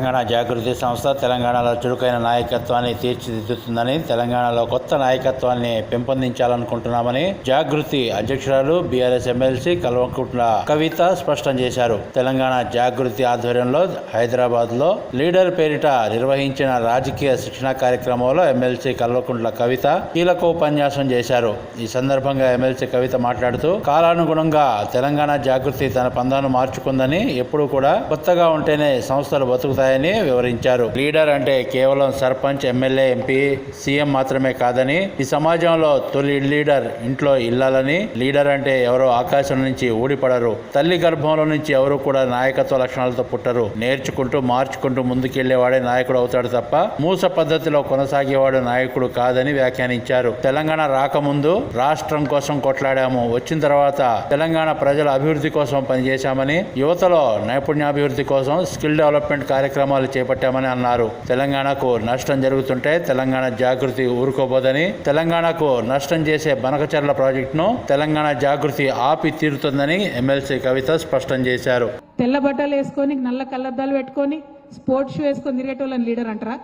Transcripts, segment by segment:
తెలంగాణ జాగృతి సంస్థ తెలంగాణలో చురుకైన నాయకత్వాన్ని తీర్చిదిద్దుతుందని తెలంగాణలో కొత్త నాయకత్వాన్ని పెంపొందించాలనుకుంటున్నామని జాగృతి అధ్యక్షురాలు బీఆర్ఎస్ ఎమ్మెల్సీ కల్వకుంట్ల కవిత స్పష్టం చేశారు. తెలంగాణ జాగృతి ఆధ్వర్యంలో హైదరాబాద్లో లీడర్ పేరిట నిర్వహించిన రాజకీయ శిక్షణ కార్యక్రమంలో ఎమ్మెల్సీ కల్వకుంట్ల కవిత కీలక ఉపన్యాసం చేశారు. ఈ సందర్భంగా ఎమ్మెల్సీ కవిత మాట్లాడుతూ కాలానుగుణంగా తెలంగాణ జాగృతి తన పందాను మార్చుకుందని ఎప్పుడూ కూడా కొత్తగా ఉంటేనే సంస్థలు బతుకుతాయి ఉంటాయని వివరించారు. లీడర్ అంటే కేవలం సర్పంచ్ ఎమ్మెల్యే ఎంపీ సీఎం మాత్రమే కాదని ఈ సమాజంలో తొలి లీడర్ ఇంట్లో ఇల్లాలని లీడర్ అంటే ఎవరో ఆకాశం నుంచి ఊడిపడరు. తల్లి గర్భంలో నుంచి ఎవరు కూడా నాయకత్వ లక్షణాలతో పుట్టరు. నేర్చుకుంటూ మార్చుకుంటూ ముందుకెళ్ళేవాడే నాయకుడు అవుతాడు తప్ప మూస పద్ధతిలో కొనసాగేవాడు నాయకుడు కాదని వ్యాఖ్యానించారు. తెలంగాణ రాకముందు రాష్ట్రం కోసం కొట్లాడాము. వచ్చిన తర్వాత తెలంగాణ ప్రజల అభివృద్ధి కోసం పనిచేశామని యువతలో నైపుణ్యాభివృద్ధి కోసం స్కిల్ డెవలప్మెంట్ కార్యక్రమాలు చేపట్టామని అన్నారు. తెలంగాణకు నష్టం జరుగుతుంటే తెలంగాణ జాగృతి ఊరుకోబోదని తెలంగాణకు నష్టం చేసే బనకచర్ల ప్రాజెక్టును తెలంగాణ జాగృతి ఆపి తీరుతుందని ఎమ్మెల్సీ కవిత స్పష్టం చేశారు. తెల్ల బట్టలు వేసుకొని నల్ల కళ్ళద్దాలు పెట్టుకొని స్పోర్ట్స్ షూ వేసుకొని తిరిగేటోళ్ళని లీడర్ అంటారా?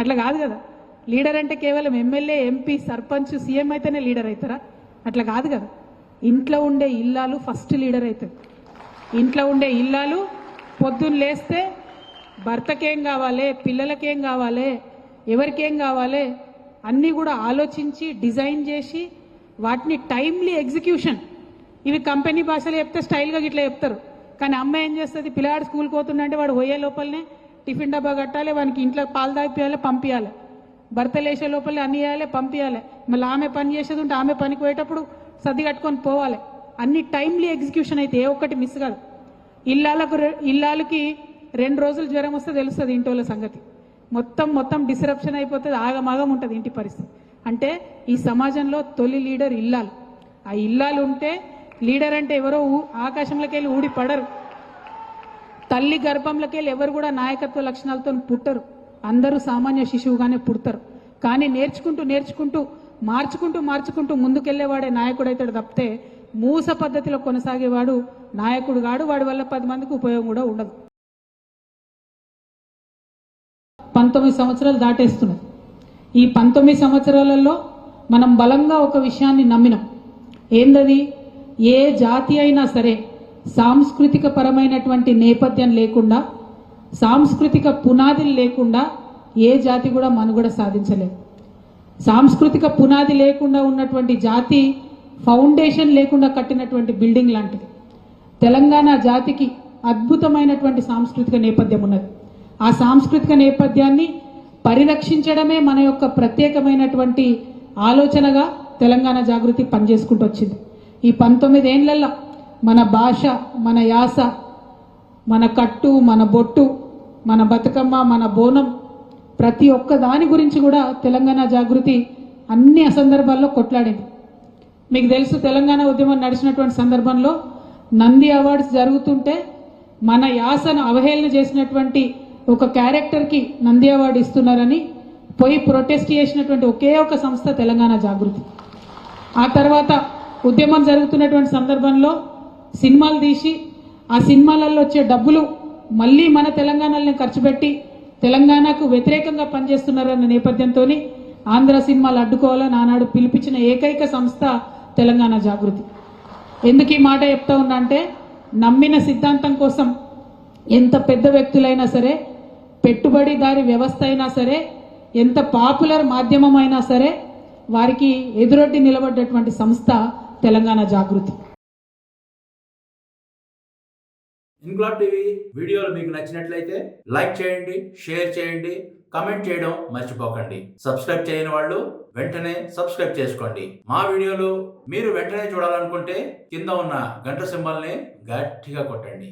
అట్లా కాదు కదా. లీడర్ అంటే కేవలం ఎమ్మెల్యే ఎంపీ సర్పంచ్ సీఎం అయితేనే లీడర్ అవుతారా అట్లా కాదు కదా. ఇంట్లో ఉండే ఇల్లాలు ఫస్ట్ లీడర్ అవుతుంది ఇంట్లో ఉండే ఇల్లాలు పొద్దున్న లేస్తే భర్తకేం కావాలి? పిల్లలకేం కావాలి? ఎవరికేం కావాలి? అన్నీ కూడా ఆలోచించి డిజైన్ చేసి వాటిని టైమ్లీ ఎగ్జిక్యూషన్. ఇవి కంపెనీ భాషలో చెప్తే స్టైల్గా ఇట్లా చెప్తారు. కానీ అమ్మాయి ఏం చేస్తుంది? పిల్లాడు స్కూల్కి పోతుందంటే వాడు పోయే లోపలనే టిఫిన్ డబ్బా కట్టాలి వానికి ఇంట్లో పాలు తాగిపోయాలి పంపించాలి భర్త లేచే లోపల అన్ని చేయాలి పంపించాలి మళ్ళీ ఆమె పని చేసేది ఉంటే ఆమె పనికి పోయేటప్పుడు సర్ది కట్టుకొని పోవాలి. అన్ని టైమ్లీ ఎగ్జిక్యూషన్ అయితే ఏ ఒక్కటి మిస్ కాదు. ఇల్లాలకు ఇల్లాలకి రెండు రోజులు జ్వరం వస్తే తెలుస్తుంది ఇంటి సంగతి. మొత్తం మొత్తం డిస్రప్షన్ అయిపోతుంది ఆగమాగం ఉంటుంది ఇంటి పరిస్థితి. అంటే ఈ సమాజంలో తొలి లీడర్ ఇల్లాలు. ఆ ఇల్లాలు ఉంటే లీడర్ అంటే ఎవరో ఊ- ఆకాశంలోకి వెళ్ళి ఊడి పడరు. తల్లి గర్భంలోకి వెళ్ళి ఎవరు కూడా నాయకత్వ లక్షణాలతో పుట్టరు. అందరూ సామాన్య శిశువుగానే పుడతారు. కానీ నేర్చుకుంటూ నేర్చుకుంటూ మార్చుకుంటూ మార్చుకుంటూ ముందుకెళ్ళేవాడే నాయకుడు అవుతాడు తప్పితే మూస పద్ధతిలో కొనసాగేవాడు నాయకుడు కాడు. వాడి వల్ల పది మందికి ఉపయోగం కూడా ఉండదు. పంతొమ్మిది సంవత్సరాలు దాటేస్తున్నాయి. ఈ పంతొమ్మిది సంవత్సరాలలో మనం బలంగా ఒక విషయాన్ని నమ్మినాం. ఏందది? ఏ జాతి అయినా సరే సాంస్కృతిక పరమైనటువంటి నేపథ్యం లేకుండా సాంస్కృతిక పునాదులు లేకుండా ఏ జాతి కూడా మనుగడ సాధించలేదు. సాంస్కృతిక పునాది లేకుండా ఉన్నటువంటి జాతి ఫౌండేషన్ లేకుండా కట్టినటువంటి బిల్డింగ్ లాంటిది. తెలంగాణ జాతికి అద్భుతమైనటువంటి సాంస్కృతిక నేపథ్యం ఉన్నది. ఆ సాంస్కృతిక నేపథ్యాన్ని పరిరక్షించడమే మన యొక్క ప్రత్యేకమైనటువంటి ఆలోచనగా తెలంగాణ జాగృతి పనిచేసుకుంటూ వచ్చింది. ఈ పంతొమ్మిదేళ్ళలో మన భాష మన యాస మన కట్టు మన బొట్టు మన బతుకమ్మ మన బోనం ప్రతి ఒక్క దాని గురించి కూడా తెలంగాణ జాగృతి అన్ని సందర్భాల్లో కొట్లాడింది. మీకు తెలుసు తెలంగాణ ఉద్యమం నడిచినటువంటి సందర్భంలో నంది అవార్డ్స్ జరుగుతుంటే మన యాసను అవహేళన చేసినటువంటి ఒక క్యారెక్టర్కి నంది అవార్డు ఇస్తున్నారని పోయి ప్రొటెస్ట్ చేసినటువంటి ఒకే ఒక సంస్థ తెలంగాణ జాగృతి. ఆ తర్వాత ఉద్యమం జరుగుతున్నటువంటి సందర్భంలో సినిమాలు తీసి ఆ సినిమాలలో వచ్చే డబ్బులు మళ్ళీ మన తెలంగాణలో ఖర్చు పెట్టి తెలంగాణకు వ్యతిరేకంగా పనిచేస్తున్నారన్న నేపథ్యంతో ఆంధ్ర సినిమాలు అడ్డుకోవాలని ఆనాడు పిలిపించిన ఏకైక సంస్థ తెలంగాణ జాగృతి. ఎందుకు ఈ మాట చెప్తా ఉన్నా అంటే నమ్మిన సిద్ధాంతం కోసం ఎంత పెద్ద వ్యక్తులైనా సరే పెట్టుబడిదారి వ్యవస్థ అయినా సరే ఎంత పాపులర్ మాధ్యమం అయినా సరే వారికి ఎదురొడ్డి నిలబడ్డటువంటి సంస్థ తెలంగాణ జాగృతి. ఇంక్లాబ్ టీవీ వీడియోలు మీకు నచ్చినట్లయితే లైక్ చేయండి షేర్ చేయండి కమెంట్ చేయడం మర్చిపోకండి. సబ్స్క్రైబ్ చేయని వాళ్ళు వెంటనే సబ్స్క్రైబ్ చేసుకోండి. మా వీడియోలు మీరు వెంటనే చూడాలనుకుంటే కింద ఉన్న గంట సింబల్ని గట్టిగా కొట్టండి.